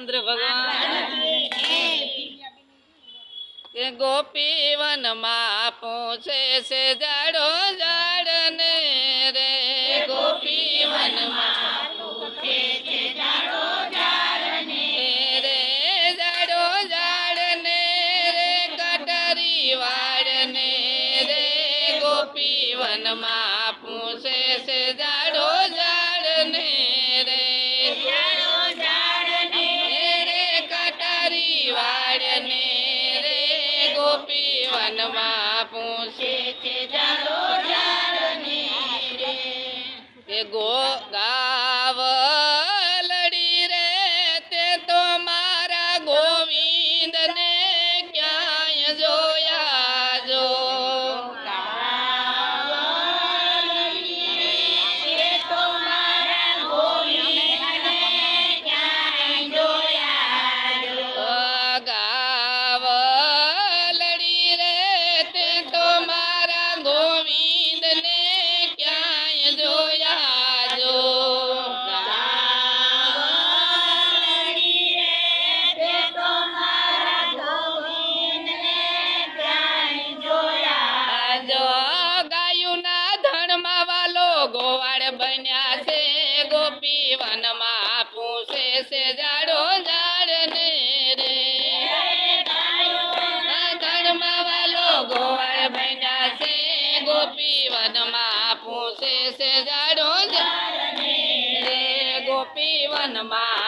ચંદ્ર ભગવાન કે ગોપી વનમાં પૂછે છે જાડો જાડ ને રે ગોપી વનમાં પૂછે છે જાડો જાડ ને રે જાડો જાડ ને રે કટરી વાડ ને રે ગોપી વનમાં ગોપી વનમાં ગોવાળ બન્યા છે, ગોપી વનમાં પૂછે છે ઝાડો, ઝાડ ને રે. આ ધણમાં વાલો ગોવાળ બન્યા છે, ગોપી વનમાં પૂછે છે જાડ ને રે. ગોપી વનમાં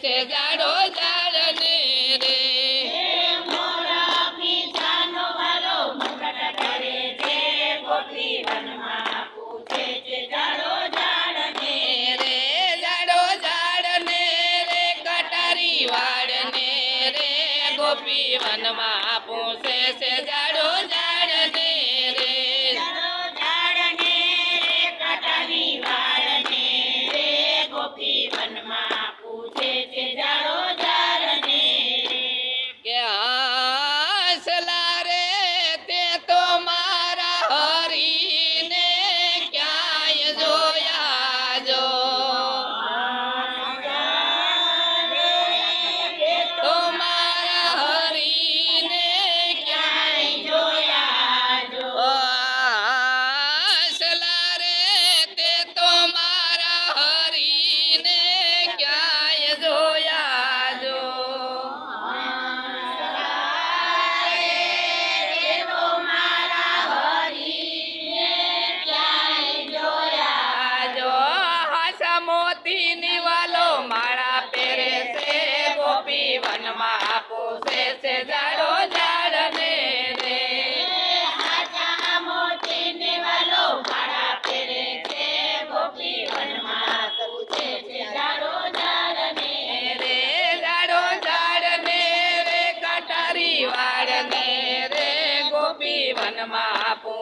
છે જાડ રે. કટારી વાડને રે. ગોપી વનમાં પૂછે છે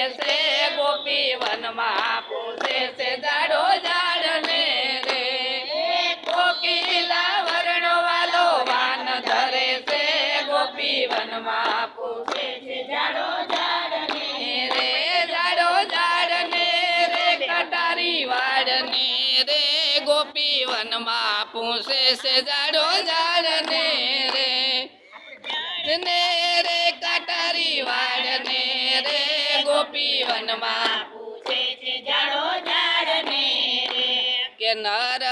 બેસે ગોપી વનમાં પોસે છે દાડો જાડને રે. કોકિલા વરણો વાલો વાન ધરે છે, ગોપી વનમાં પોસે છે દાડો જાડને રે. દાડો જાડને રે, કટારી વાડને રે. ગોપી વનમાં પોસે છે દાડો જાડને રે. ને ગોપી વનમાં પૂછે છે જાડો જાડ ને કે નરસિંહ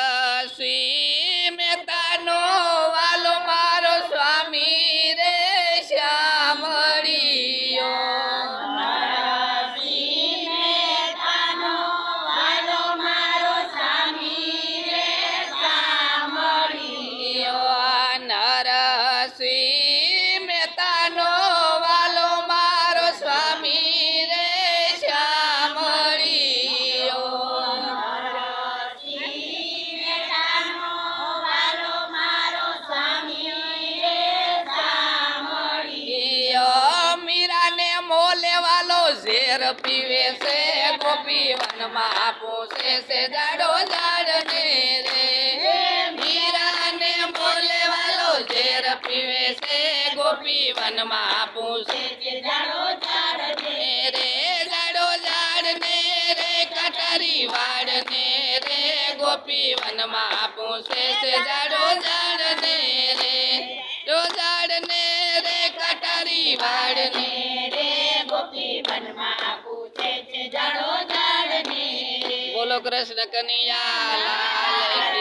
ઝેર પીવે છે ગોપી વનમાં પોસે છે દાડો ઝાડ ને રે. મીરાને બોલે વાલો ઝેર પીવે છે ગોપી વનમાં પોસે છે દાડો ઝાડ ને રે. જાડો ઝાડ ને રે, કટારી વાડ ને રે ગોપી વનમાં પોસે છે જાડો ઝાડ ને રે. જો ઝાડ ને રે, કટારી વાડ કૃષ્ણ કનૈયા લાલ કી